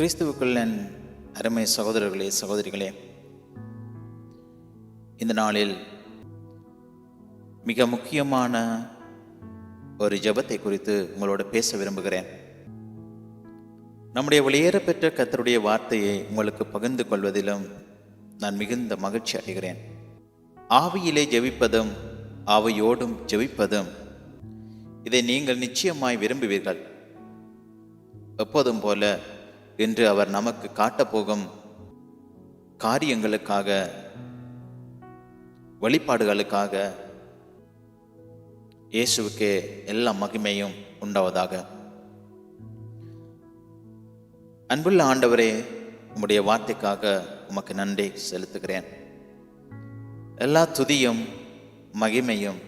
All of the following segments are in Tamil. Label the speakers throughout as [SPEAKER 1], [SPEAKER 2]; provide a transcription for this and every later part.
[SPEAKER 1] கிறிஸ்துவுக்குள் என் அருமை சகோதரர்களே சகோதரிகளே இந்த நாளில் மிக முக்கியமான ஒரு ஜெபத்தை குறித்து உங்களோட பேச விரும்புகிறேன். நம்முடைய வெளியேற பெற்ற கத்தருடைய வார்த்தையை உங்களுக்கு பகிர்ந்து கொள்வதிலும் நான் மிகுந்த மகிழ்ச்சி அடைகிறேன். ஆவியிலே ஜெபிப்பதும் ஆவியோடும் ஜெபிப்பதும் இதை நீங்கள் நிச்சயமாய் விரும்புவீர்கள். எப்போதும் போல என்று அவர் நமக்கு காட்டப்போகும் காரியங்களுக்காக வழிபாடுகளுக்காக இயேசுவுக்கு எல்லா மகிமையும் உண்டாவதாக. அன்புள்ள ஆண்டவரே உம்முடைய வார்த்தைக்காக உமக்கு நன்றி செலுத்துகிறேன். எல்லா துதியும் மகிமையும்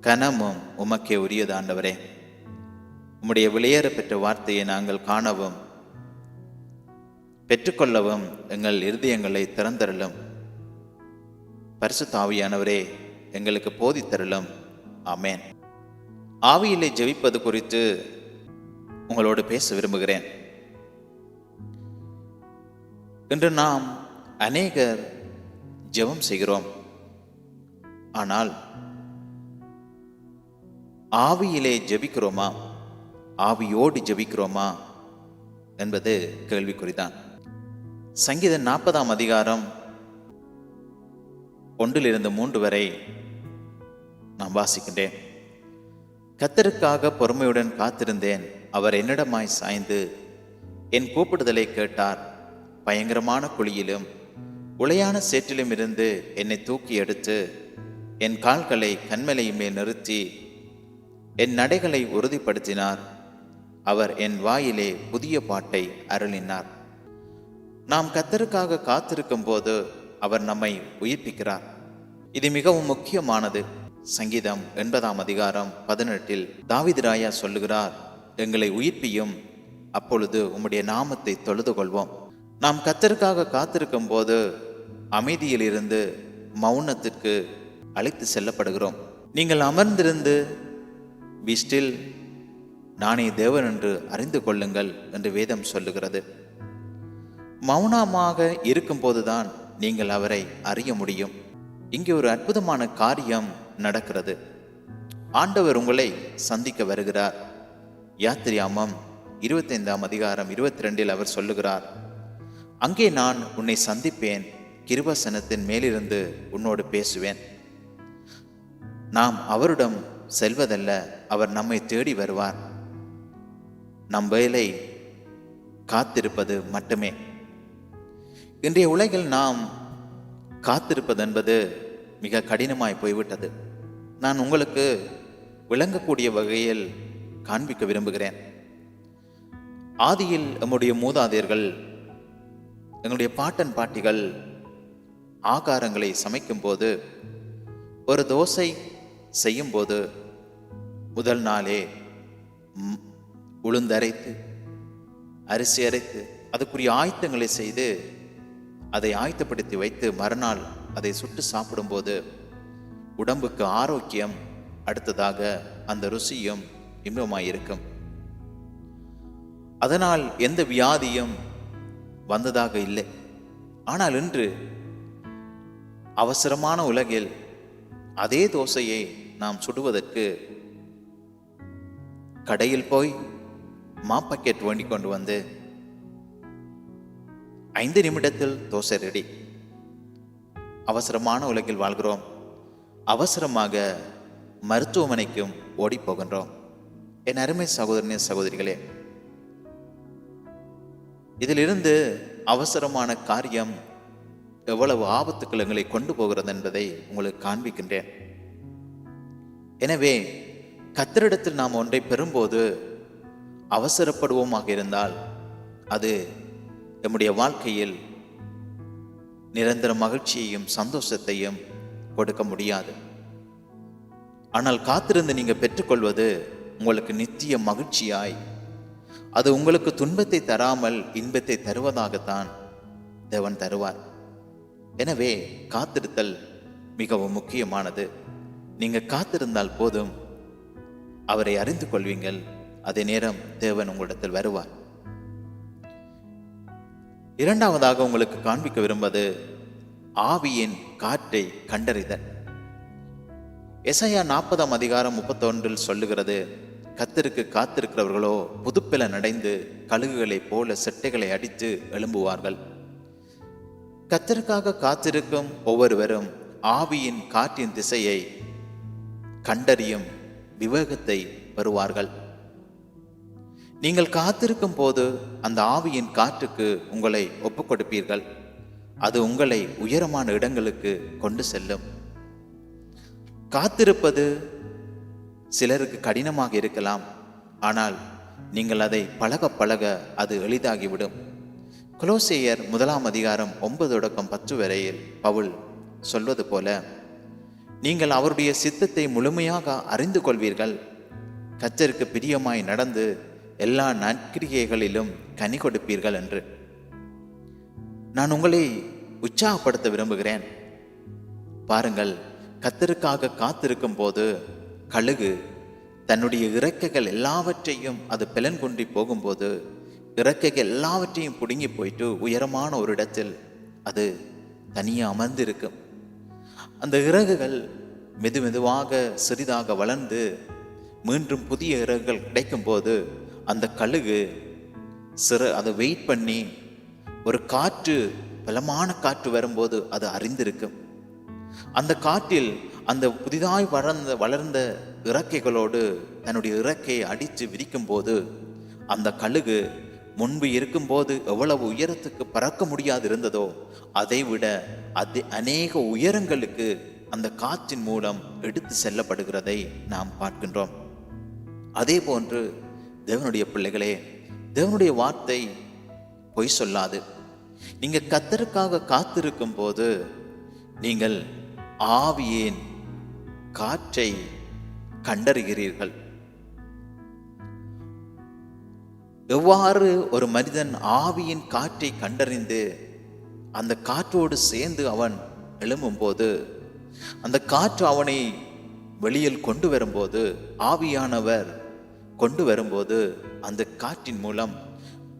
[SPEAKER 1] கனமும் உமக்கே உரியது ஆண்டவரே. உம்முடைய வெளியேற பெற்ற வார்த்தையை நாங்கள் காணவும் பெற்றுக்கொள்ளவும் எங்கள் இருதயங்களை திறந்தருளும். பரிசுத்தாவியானவரே எங்களுக்கு போதித்தருளும். ஆமேன். ஆவியிலே ஜெபிப்பது குறித்து உங்களோடு பேச விரும்புகிறேன். இன்று நாம் அநேகர் ஜெபம் செய்கிறோம். ஆனால் ஆவியிலே ஜெபிக்கிறோமா? ஆவியோடு ஜெபிக்கிறோமா என்பது கேள்விக்குறிதான். சங்கீதம் நாற்பதாம் அதிகாரம் ஒன்றிலிருந்து மூன்று வரை நான் வாசிக்கின்றேன். கத்தருக்காக பொறுமையுடன் காத்திருந்தேன். அவர் என்னிடமாய் சாய்ந்து என் கூப்பிடுதலை கேட்டார். பயங்கரமான குழியிலும் உளையான சேற்றிலும் இருந்து என்னை தூக்கி எடுத்து என் கால்களை கண்மலையுமே நிறுத்தி என் நடைகளை உறுதிப்படுத்தினார். அவர் என் வாயிலே புதிய பாட்டை அருளினார். நாம் கத்தருக்காக காத்திருக்கும் போது அவர் நம்மை உயிர்ப்பிக்கிறார். இது மிகவும் முக்கியமானது. சங்கீதம் எண்பதாம் அதிகாரம் பதினெட்டில் தாவிது ராயா சொல்லுகிறார் எங்களை உயிர்ப்பியும் அப்பொழுது உம்முடைய நாமத்தை தொழுது கொள்வோம் நாம் கத்தருக்காக காத்திருக்கும் போது அமைதியிலிருந்து மௌனத்திற்கு அழைத்து செல்லப்படுகிறோம். நீங்கள் அமர்ந்திருந்து பி ஸ்டில் நானே தேவன் என்று அறிந்து கொள்ளுங்கள் என்று வேதம் சொல்லுகிறது. மௌனமாக இருக்கும்போதுதான் நீங்கள் அவரை அறிய முடியும். இங்கே ஒரு அற்புதமான காரியம் நடக்கிறது. ஆண்டவர் உங்களை சந்திக்க வருகிறார். யாத்திரியாமம் இருபத்தைந்தாம் அதிகாரம் இருபத்தி ரெண்டில் அவர் சொல்லுகிறார் அங்கே நான் உன்னை சந்திப்பேன் கிருபசனத்தின் மேலிருந்து உன்னோடு பேசுவேன். நாம் அவரிடம் செல்வதல்ல அவர் நம்மை தேடி வருவார். நம் வேலை காத்திருப்பது மட்டுமே. இன்றைய உலகில் நாம் காத்திருப்பது என்பது மிக கடினமாய் போய்விட்டது. நான் உங்களுக்கு விளங்கக்கூடிய வகையில் காண்பிக்க விரும்புகிறேன். ஆதியில் நம்முடைய மூதாதையர்கள் எங்களுடைய பாட்டன் பாட்டிகள் ஆகாரங்களை சமைக்கும்போது ஒரு தோசை செய்யும்போது முதல் நாளே ம், உளுந்தரைத்து அரிசி அரைத்து அதுக்குரிய ஆயத்தங்களை செய்து அதை ஆயத்தப்படுத்தி வைத்து மறுநாள் அதை சுட்டு சாப்பிடும்போது உடம்புக்கு ஆரோக்கியம் அடுத்ததாக அந்த ருசியும் இன்பமாயிருக்கும். அதனால் எந்த வியாதியும் வந்ததாக இல்லை. ஆனால் இன்று அவசரமான உலகில் அதே தோசையை நாம் சுடுவதற்கு கடையில் போய் மாப்பக்கெட் வேண்டிக் கொண்டு வந்து ஐந்து நிமிடத்தில் தோசை ரெடி. அவசரமான உலகில் வாழ்கிறோம். அவசரமாக மருத்துவமனைக்கும் ஓடி போகின்றோம். என் அருமை சகோதரனே சகோதரிகளே இதிலிருந்து அவசரமான காரியம் எவ்வளவு ஆபத்துக்கள் எங்களை கொண்டு போகிறது என்பதை உங்களுக்கு காண்பிக்கின்றேன். எனவே கத்தரிடத்தில் நாம் ஒன்றை பெறும்போது அவசரப்படுவோமாக இருந்தால் அது நம்முடைய வாழ்க்கையில் நிரந்தர மகிழ்ச்சியையும் சந்தோஷத்தையும் கொடுக்க முடியாது. ஆனால் காத்திருந்து நீங்கள் பெற்றுக்கொள்வது உங்களுக்கு நித்திய மகிழ்ச்சியாய் அது உங்களுக்கு துன்பத்தை தராமல் இன்பத்தை தருவதாகத்தான் தேவன் தருவார். எனவே காத்திருத்தல் மிகவும் முக்கியமானது. நீங்கள் காத்திருந்தால் போதும் அவரை அறிந்து கொள்வீங்கள். அதே நேரம் தேவன் உங்களிடத்தில் வருவார். இரண்டாவதாக உங்களுக்கு காண்பிக்க விரும்பது ஆவியின் காற்றை கண்டறிதல். எசையா நாற்பதாம் அதிகாரம் முப்பத்தொன்றில் சொல்லுகிறது கத்தருக்கு காத்திருக்கிறவர்களோ புதுப்பில நடைந்து கழுகுகளைப் போல செட்டைகளை அடித்து எழும்புவார்கள். கத்தருக்காக காத்திருக்கும் ஒவ்வொருவரும் ஆவியின் காற்றின் திசையை கண்டறியும் விவேகத்தை பெறுவார்கள். நீங்கள் காத்திருக்கும் போது அந்த ஆவியின் காற்றுக்கு உங்களை ஒப்புக்கொடுப்பீர்கள். அது உங்களை உயரமான இடங்களுக்கு கொண்டு செல்லும். காத்திருப்பது சிலருக்கு கடினமாக இருக்கலாம். ஆனால் நீங்கள் அதை பழக பழக அது எளிதாகிவிடும். கொலோசேயர் முதலாம் அதிகாரம் ஒன்பது தொடக்கம் பத்து வரையில் பவுல் சொல்வது போல நீங்கள் அவருடைய சித்தத்தை முழுமையாக அறிந்து கொள்வீர்கள். கச்சருக்கு பிரியமாய் நடந்து எல்லா நற்கிரிகைகளிலும் கனி கொடுப்பீர்கள் என்று. நான் உங்களை உற்சாகப்படுத்த விரும்புகிறேன். பாருங்கள் கத்தருக்காக காத்திருக்கும் போது கழுகு தன்னுடைய இறக்கைகள் எல்லாவற்றையும் அது பிளன் குன்றி போகும்போது இறக்கைகள் எல்லாவற்றையும் பிடுங்கி போயிட்டு உயரமான ஒரு இடத்தில் அது தனியாக அமர்ந்திருக்கும். அந்த இறகுகள் மெது மெதுவாக சிறிதாக வளர்ந்து மீண்டும் புதிய இறகுகள் கிடைக்கும்போது அந்த கழுகு சிறு அதை வெயிட் பண்ணி ஒரு காற்று பலமான காற்று வரும்போது அது அறிந்திருக்கும் அந்த காற்றில் அந்த புதிதாய் வளர்ந்த வளர்ந்த இறக்கைகளோடு தன்னுடைய இறக்கையை அடித்து விரிக்கும் போது அந்த கழுகு முன்பு இருக்கும்போது எவ்வளவு உயரத்துக்கு பறக்க முடியாது இருந்ததோ அதை விட அது அநேக உயரங்களுக்கு அந்த காற்றின் மூலம் எடுத்து செல்லப்படுகிறதை நாம் பார்க்கின்றோம். அதே போன்று தேவனுடைய பிள்ளைகளே தேவனுடைய வார்த்தை பொய் சொல்லாது. நீங்க கத்தருக்காக காத்திருக்கும் போது நீங்கள் ஆவியேன் காற்றை கண்டறிகிறீர்கள். எவ்வாறு ஒரு மனிதன் ஆவியின் காற்றை கண்டறிந்து அந்த காற்றோடு சேர்ந்து அவன் எழும்பும்போது அந்த காற்று அவனை வெளியில் கொண்டு வரும்போது ஆவியானவர் கொண்டு வரும்போது அந்த காற்றின் மூலம்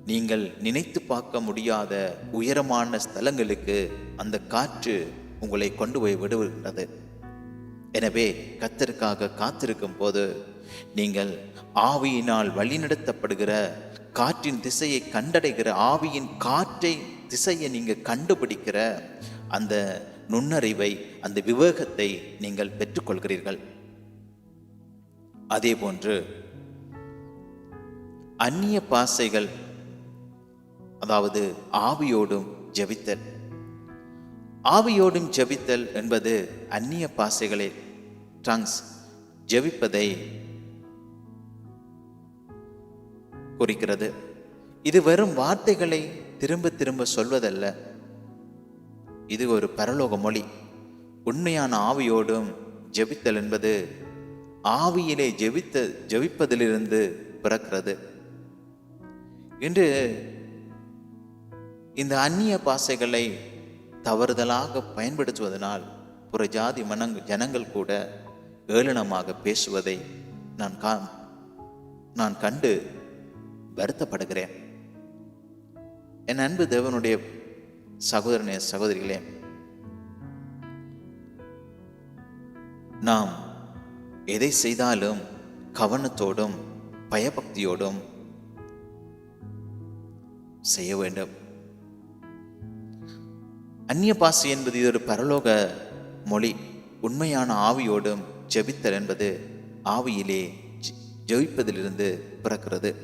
[SPEAKER 1] நீங்கள் நினைத்து பார்க்க முடியாத உயரமான ஸ்தலங்களுக்கு அந்த காற்று உங்களை கொண்டு போய் விடுகின்றது எனவே கத்தருக்காக காத்திருக்கும் போது நீங்கள் ஆவியினால் வழிநடத்தப்படுகிற காற்றின் திசையை கண்டடைகிற ஆவியின் காற்றை திசையை நீங்கள் கண்டுபிடிக்கிற அந்த நுண்ணறிவை அந்த விவேகத்தை நீங்கள் பெற்றுக்கொள்கிறீர்கள். அதே போன்று அந்நிய பாசைகள் அதாவது ஆவியோடும் ஜெபித்தல். ஆவியோடும் ஜெபித்தல் என்பது அந்நிய பாசைகளை டங்ஸ் ஜெபிப்பதை குறிக்கிறது. இது வெறும் வார்த்தைகளை திரும்ப திரும்ப சொல்வதல்ல. இது ஒரு பரலோக மொழி. உண்மையான ஆவியோடும் ஜெபித்தல் என்பது ஆவியிலே ஜெபித்த ஜெபிப்பதிலிருந்து பிறக்கிறது. என்று இந்த அந்நிய பாசைகளை தவறுதலாக பயன்படுத்துவதனால் புற ஜாதி மனங் ஜனங்கள் கூட ஏளனமாக பேசுவதை நான் கா நான் கண்டு வருத்தப்படுகிறேன். என் அன்பு தேவனுடைய சகோதரனே சகோதரிகளே நாம் எதை செய்தாலும் கவனத்தோடும் பயபக்தியோடும் செய்ய வேண்டும். அந்நிய பாசை என்பது இது ஒரு பரலோக மொழி. உண்மையான ஆவியோடும் ஜெபித்தல் என்பது ஆவியிலே ஜெபிப்பதிலிருந்து பிறக்கிறது.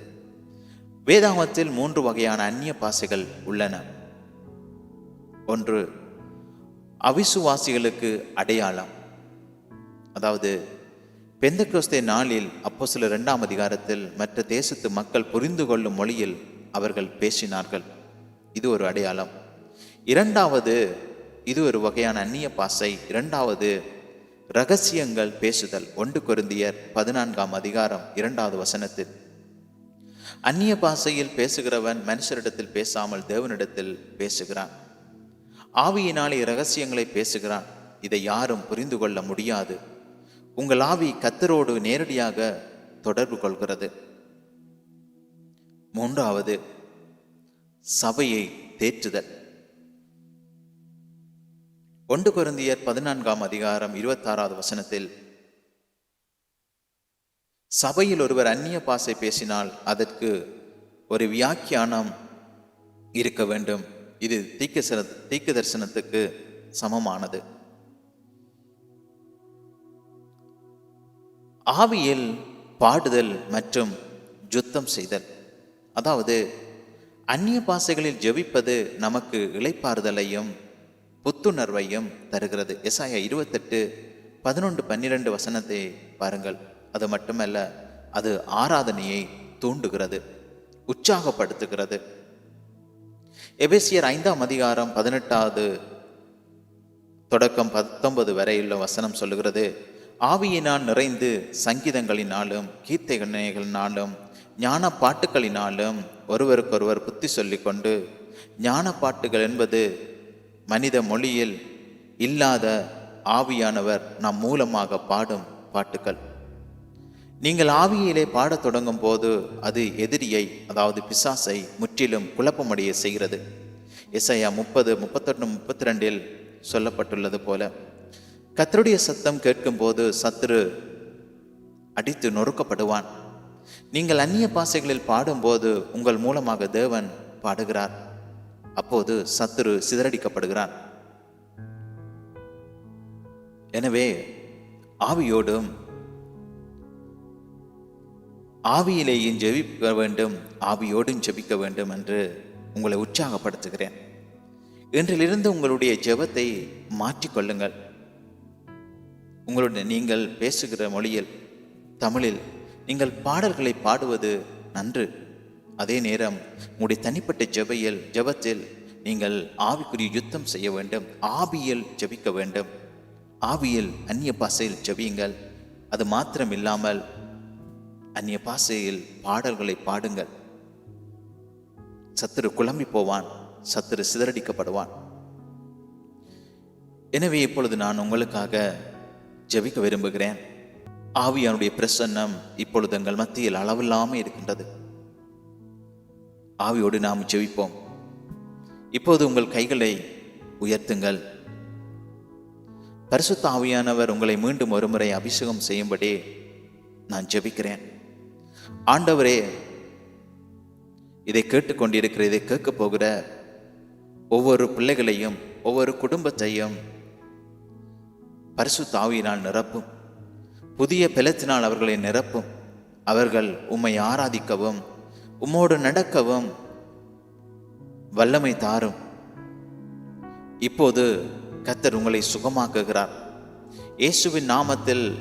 [SPEAKER 1] வேதாகமத்தில் மூன்று வகையான அந்நிய பாசைகள் உள்ளன. ஒன்று அவிசுவாசிகளுக்கு அடையாளம். அதாவது பெந்தகோஸ்தே நாளில் அப்போ சில இரண்டாம் அதிகாரத்தில் மற்ற தேசத்து மக்கள் புரிந்து கொள்ளும் மொழியில் அவர்கள் பேசினார்கள். இது ஒரு அடையாளம். இரண்டாவது இது ஒரு வகையான அந்நிய பாசை. இரண்டாவது ரகசியங்கள் பேசுதல். ஒன்று கொருந்தியர் பதினான்காம் அதிகாரம் இரண்டாவது வசனத்தில். அந்நிய பாஷையில் பேசுகிறவன் மனுஷரிடத்தில் பேசாமல் தேவனிடத்தில் பேசுகிறான். ஆவியினாலே ரகசியங்களை பேசுகிறான். இதை யாரும் புரிந்து கொள்ள முடியாது. உங்கள் ஆவி கத்தரோடு நேரடியாக தொடர்பு கொள்கிறது. மூன்றாவது சபையை தேற்றுதல். ஒன்று குருந்தியர் பதினான்காம் அதிகாரம் இருபத்தாறாவது வசனத்தில் சபையில் ஒருவர் அந்நிய பாசை பேசினால் அதற்கு ஒரு வியாக்கியானம் இருக்க வேண்டும். இது தீக்க தீக்க தரிசனத்துக்கு சமமானது. ஆவியில் பாடுதல் மற்றும் யுத்தம் செய்தல். அதாவது அந்நிய பாசைகளில் ஜெபிப்பது நமக்கு இளைப்பாறுதலையும் புத்துணர்வையும் தருகிறது. எஸ்ஐயா இருபத்தெட்டு பதினொன்று பன்னிரெண்டு வசனத்தை பாருங்கள். அது மட்டுமல்ல அது ஆராதனையை தூண்டுகிறது உற்சாகப்படுத்துகிறது. எபேசியர் ஐந்தாம் அதிகாரம் பதினெட்டாவது தொடக்கம் பத்தொன்பது வரையுள்ள வசனம் சொல்லுகிறது ஆவியினால் நிறைந்து சங்கீதங்களினாலும் கீர்த்தனைகளினாலும் ஞான பாட்டுகளினாலும் ஒருவருக்கொருவர் புத்தி சொல்லிக்கொண்டு ஞான பாட்டுகள் என்பது மனித மொழியில் இல்லாத ஆவியானவர் நம் மூலமாக பாடும் பாட்டுக்கள். நீங்கள் ஆவியிலே பாடத் தொடங்கும் போது அது எதிரியை அதாவது பிசாசை முற்றிலும் குழப்பமடைய செய்கிறது. இசையா முப்பது முப்பத்தொன்று முப்பத்தி ரெண்டில் சொல்லப்பட்டுள்ளது போல கத்தருடைய சத்தம் கேட்கும்போது சத்துரு அடித்து நொறுக்கப்படுவான். நீங்கள் அந்நிய பாசைகளில் பாடும்போது உங்கள் மூலமாக தேவன் பாடுகிறார். அப்போது சத்துரு சிதறடிக்கப்படுகிறான் எனவே ஆவியோடும் ஆவியிலேயும் ஜெபிக்க வேண்டும் ஆவியோடும் ஜெபிக்க வேண்டும் என்று உங்களை உற்சாகப்படுத்துகிறேன். இன்றிலிருந்து உங்களுடைய ஜெபத்தை மாற்றிக்கொள்ளுங்கள் உங்களுடைய நீங்கள் பேசுகிற மொழியில் தமிழில் நீங்கள் பாடல்களை பாடுவது நன்று. அதே நேரம் உங்களுடைய தனிப்பட்ட ஜபையில் ஜெபத்தில் நீங்கள் ஆவிக்குரிய யுத்தம் செய்ய வேண்டும் ஆவியில் ஜெபிக்க வேண்டும். ஆவியில் அந்நிய பாசையில் ஜெபியுங்கள். அது மாத்திரம் இல்லாமல் அந்நிய பாசையில் பாடல்களை பாடுங்கள். சத்துரு குழம்பி போவான் சத்துரு சிதறடிக்கப்படுவான். எனவே இப்பொழுது நான் உங்களுக்காக ஜெபிக்க விரும்புகிறேன். ஆவியானுடைய பிரசன்னம் இப்பொழுது எங்கள் மத்தியில் அளவில்லாமல் இருக்கின்றது. ஆவியோடு நாம் ஜெபிப்போம். இப்போது உங்கள் கைகளை உயர்த்துங்கள். பரிசுத்த ஆவியானவர் உங்களை மீண்டும் ஒருமுறை அபிஷேகம் செய்யும்படி நான் ஜெபிக்கிறேன். ஆண்டவரே இதை கேட்டுக்கொண்டிருக்கிற இதை கேட்க போகிற ஒவ்வொரு பிள்ளைகளையும் ஒவ்வொரு குடும்பத்தையும் பரிசு தாவியினால் நிரப்பும். புதிய பலத்தினால் அவர்களை நிரப்பும். அவர்கள் உம்மை ஆராதிக்கவும் உம்மோடு நடக்கவும் வல்லமை தாரும். இப்போது கத்தர் உங்களை சுகமாக்குகிறார். இயேசுவின் நாமத்தில்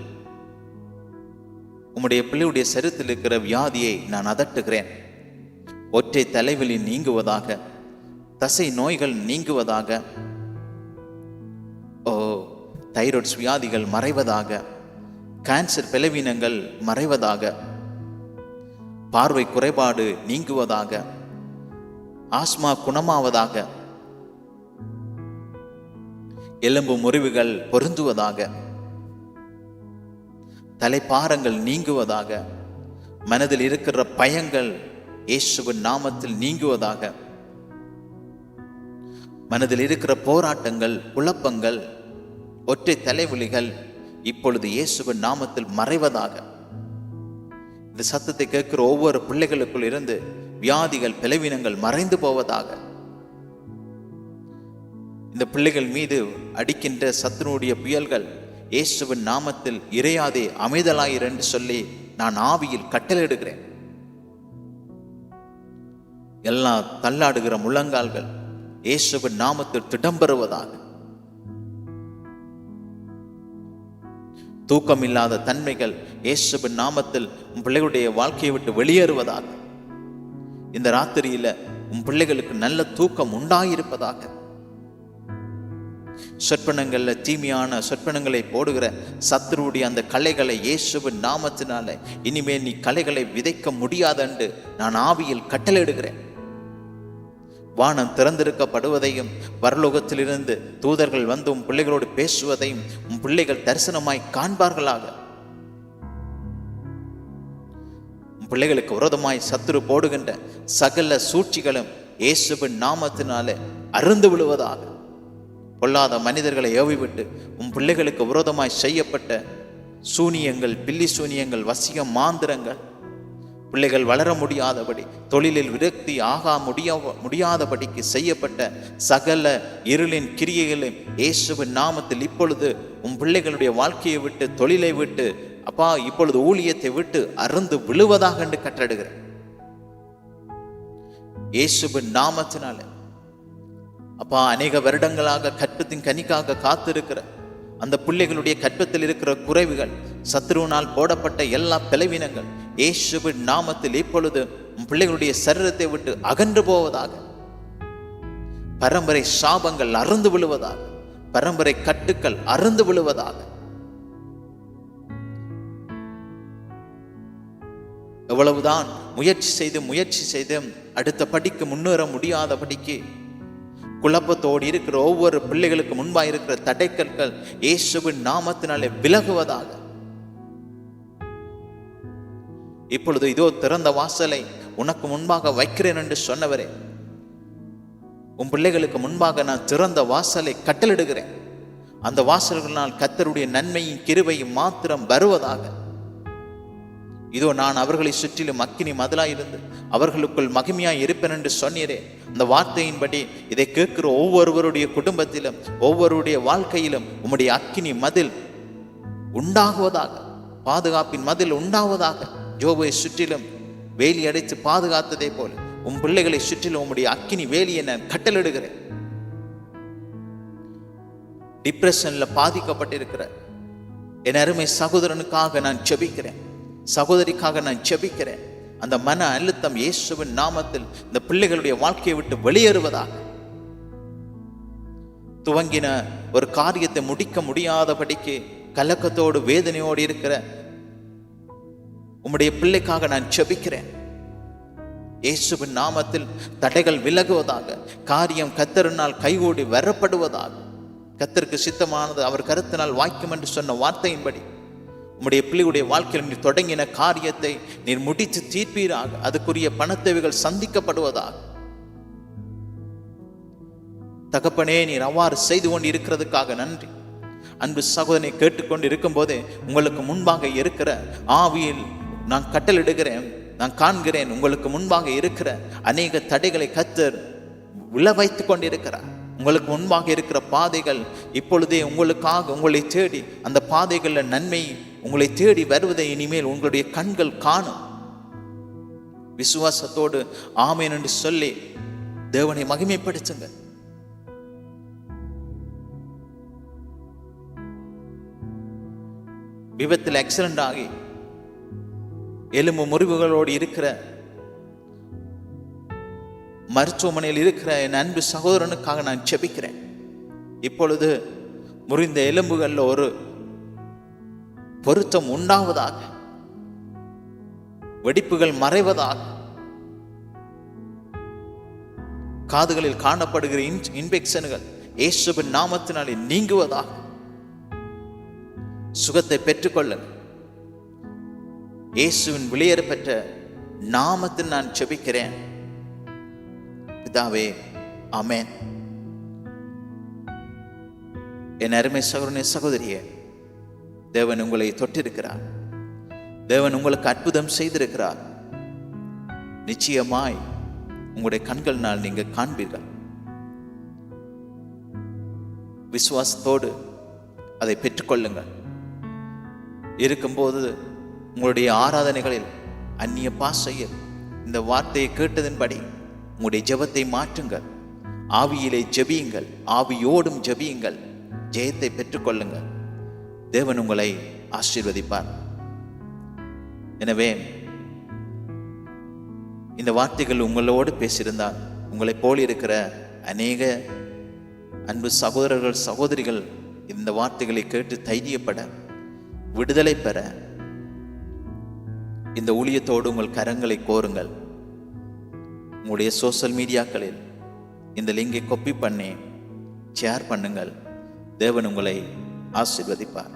[SPEAKER 1] உம்முடைய பிள்ளையுடைய சரீரத்தில் இருக்கிற வியாதியை நான் அதட்டுகிறேன். ஒற்றை தலைவலி நீங்குவதாக தசை நோய்கள் நீங்குவதாக ஓ தைராய்ட்ஸ் வியாதிகள் மறைவதாக கேன்சர் பலவீனங்கள் மறைவதாக. பார்வை குறைபாடு நீங்குவதாக. ஆஸ்மா குணமாவதாக. எலும்பு முறிவுகள் பொருந்துவதாக. தலைப்பாரங்கள் நீங்குவதாக. மனதில் இருக்கிற பயங்கள் இயேசுவின் நாமத்தில் நீங்குவதாக. மனதில் இருக்கிற போராட்டங்கள் குழப்பங்கள் ஒற்றை தலைவலிகள் இப்பொழுது இயேசுவின் நாமத்தில் மறைவதாக. இந்த சத்தத்தை கேட்கிற ஒவ்வொரு பிள்ளைகளுக்குள் இருந்து வியாதிகள் பிளவினங்கள் மறைந்து போவதாக. இந்த பிள்ளைகள் மீது அடிக்கின்ற சத்துனுடைய புயல்கள் இயேசுவின் நாமத்தில் இறையாதே அமைதலாயிரு என்று சொல்லி நான் ஆவியில் கட்டளையிடுகிறேன். எல்லா தள்ளாடுகிற முழங்கால்கள் இயேசுவின் நாமத்தில் திடம்பெறுவதாக. தூக்கம் இல்லாத தன்மைகள் இயேசுபின் நாமத்தில் உன் பிள்ளைகளுடைய வாழ்க்கையை விட்டு வெளியேறுவதாக. இந்த ராத்திரியில உன் பிள்ளைகளுக்கு நல்ல தூக்கம் உண்டாயிருப்பதாக. சொற்பனங்கள்ல தீமையான சொற்பனங்களை போடுகிற சத்துருடைய அந்த கலைகளை இயேசுவின் நாமத்தினால இனிமேல் நீ கலைகளை விதைக்க முடியாதென்று நான் ஆவியில் கட்டளையிடுகிறேன். வானம் திறந்திருக்கப்படுவதையும் வரலோகத்திலிருந்து தூதர்கள் வந்து உன் பிள்ளைகளோடு பேசுவதையும் உன் பிள்ளைகள் தரிசனமாய் காண்பார்களாக. பிள்ளைகளுக்கு விரோதமாய் சத்துரு போடுகின்ற சகல சூழ்ச்சிகளும் இயேசுவின் நாமத்தினாலே அருந்து விழுவதாக. பொல்லாத மனிதர்களை ஏவிவிட்டு உன் பிள்ளைகளுக்கு விரோதமாய் செய்யப்பட்ட சூனியங்கள் பில்லி சூனியங்கள் வசியம் மாந்திரங்கள் பிள்ளைகள் வளர முடியாதபடி தொழிலில் விரக்தி ஆகா முடியா முடியாதபடிக்கு செய்யப்பட்ட சகல இருளின் கிரியைகளையும் இயேசுவின் நாமத்தில் இப்பொழுது உன் பிள்ளைகளுடைய வாழ்க்கையை விட்டு தொழிலை விட்டு அப்பா இப்பொழுது ஊழியத்தை விட்டு அருந்து விழுவதாக என்று கட்டடுகிறேன் இயேசுவின் நாமத்தினால அப்பா அநேக வருடங்களாக கற்பத்தின் கனிக்காக காத்திருக்கிற அந்த பிள்ளைகளுடைய கற்பத்தில் இருக்கிற குறைவுகள் சத்ருவினால் போடப்பட்ட எல்லா பலவீனங்கள் இயேசுவின் நாமத்தில் இப்பொழுது பிள்ளைகளுடைய சரீரத்தை விட்டு அகன்று போவதாக பரம்பரை சாபங்கள் அருந்து விழுவதாக பரம்பரை கட்டுக்கள் அருந்து விழுவதாக. எவ்வளவுதான் முயற்சி செய்து முயற்சி செய்து அடுத்த படிக்கு முன்னேற முடியாத படிக்கு குழப்பத்தோடு இருக்கிற ஒவ்வொரு பிள்ளைகளுக்கு முன்பாக இருக்கிற தடைக்கற்கள் இயேசுவின் நாமத்தினாலே விலகுவதாக. இப்பொழுது இதோ திறந்த வாசலை உனக்கு முன்பாக வைக்கிறேன் என்று சொன்னவரே உன் பிள்ளைகளுக்கு முன்பாக நான் திறந்த வாசலை கட்டளிடுகிறேன். அந்த வாசல்களினால் கத்தருடைய நன்மையும் கிருவையும் மாத்திரம் வருவதாக. இதோ நான் அவர்களை சுற்றிலும் அக்கினி மதிலாயிருந்து அவர்களுக்குள் மகிமையாய் இருப்பேன் என்று சொன்னீரே. அந்த வார்த்தையின்படி இதை கேட்கிற ஒவ்வொருவருடைய குடும்பத்திலும் ஒவ்வொருடைய வாழ்க்கையிலும் உம்முடைய அக்கினி மதில் உண்டாகுவதாக பாதுகாப்பின் மதில் உண்டாவதாக ஜோபை சுற்றிலும் வேலி அடைத்து பாதுகாத்ததை போல உன் பிள்ளைகளை சுற்றிலும் உம்முடைய அக்கினி வேலி என கட்டளிடுகிறேன் டிப்ரெஷன்ல பாதிக்கப்பட்டிருக்கிற என் அருமை சகோதரனுக்காக நான் செபிக்கிறேன் சகோதரிக்காக நான் ஜெபிக்கிறேன். அந்த மன அழுத்தம் இயேசுவின் நாமத்தில் இந்த பிள்ளைகளுடைய வாழ்க்கையை விட்டு வெளியேறுவதாக. துவங்கின ஒரு காரியத்தை முடிக்க முடியாதபடிக்கு கலக்கத்தோடு வேதனையோடு இருக்கிற உம்முடைய பிள்ளைக்காக நான் ஜெபிக்கிறேன். இயேசுவின் நாமத்தில் தடைகள் விலகுவதாக காரியம் கத்தரினால் கைகூடி வரப்படுவதாக கத்தருக்கு சித்தமானது அவர் கருத்தினால் வாய்க்கும் என்று சொன்ன வார்த்தையின்படி உம்முடைய பிள்ளையுடைய வாழ்க்கையில் நீர் தொடங்கின காரியத்தை நீர் முடித்து தீர்ப்பீராக. அதுக்குரிய பணத்தேவைகள் சந்திக்கப்படுவதாக. தகப்பனே நீர் அவ்வாறு செய்து கொண்டு இருக்கிறதுக்காக நன்றி. அன்பு சகோதரனை கேட்டுக்கொண்டு இருக்கும்போதே உங்களுக்கு முன்பாக இருக்கிற ஆவியில் நான் கட்டளிடுகிறேன் நான் காண்கிறேன் உங்களுக்கு முன்பாக இருக்கிற அநேக தடைகளை கத்தர் உள்ள வைத்து கொண்டிருக்கிறார். உங்களுக்கு முன்பாக இருக்கிற பாதைகள் இப்பொழுதே உங்களுக்காக உங்களை தேடி அந்த பாதைகளில் நன்மை உங்களை தேடி வருவதை இனிமேல் உங்களுடைய கண்கள் காணும். விசுவாசத்தோடு ஆமேன் என்று சொல்லி தேவனை மகிமைப்படுத்துங்க. விபத்தில் ஆக்சிடென்ட் ஆகி எலும்பு முறிவுகளோடு இருக்கிற மருத்துவமனையில் இருக்கிற என் அன்பு சகோதரனுக்காக நான் ஜெபிக்கிறேன். இப்பொழுது முறிந்த எலும்புகளில் ஒரு பொருத்தம் உண்டாவதாக வெடிப்புகள் மறைவதாக காதுகளில் காணப்படுகிற இன்ஃபெக்ஷன்கள் இயேசுவின் நாமத்தினாலே நீங்குவதாக. சுகத்தை பெற்றுக்கொள்ள இயேசுவின் வெளியேற பெற்ற நாமத்தில் நான் செபிக்கிறேன். பிதாவே அமேன் என் அருமை சகோதரனே சகோதரியே தேவன் உங்களை தொட்டிருக்கிறார். தேவன் உங்களுக்கு அற்புதம் செய்திருக்கிறார். நிச்சயமாய் உங்களுடைய கண்கள்னால் நீங்க காண்பீர்கள். விசுவாசத்தோடு அதை பெற்றுக்கொள்ளுங்கள். இருக்கும்போது உங்களுடைய ஆராதனைகளில் அந்நிய பாசையில் இந்த வார்த்தையை கேட்டதின்படி உங்களுடைய ஜெபத்தை மாற்றுங்கள். ஆவியிலே ஜெபியுங்கள். ஆவியோடும் ஜெபியுங்கள். ஜெயத்தை பெற்றுக்கொள்ளுங்கள். தேவன் உங்களை ஆசீர்வதிப்பார். எனவே இந்த வார்த்தைகள் உங்களோடு பேசியிருந்தால் உங்களைப் போல் இருக்கிற அநேக அன்பு சகோதரர்கள் சகோதரிகள் இந்த வார்த்தைகளை கேட்டு தைரியப்பட விடுதலை பெற இந்த ஊழியத்தோடு உங்கள் கரங்களை கோருங்கள். உங்களுடைய சோசியல் மீடியாக்களில் இந்த லிங்கை கொப்பி பண்ணி ஷேர் பண்ணுங்கள். தேவன் உங்களை ஆசீர்வதிப்பார்.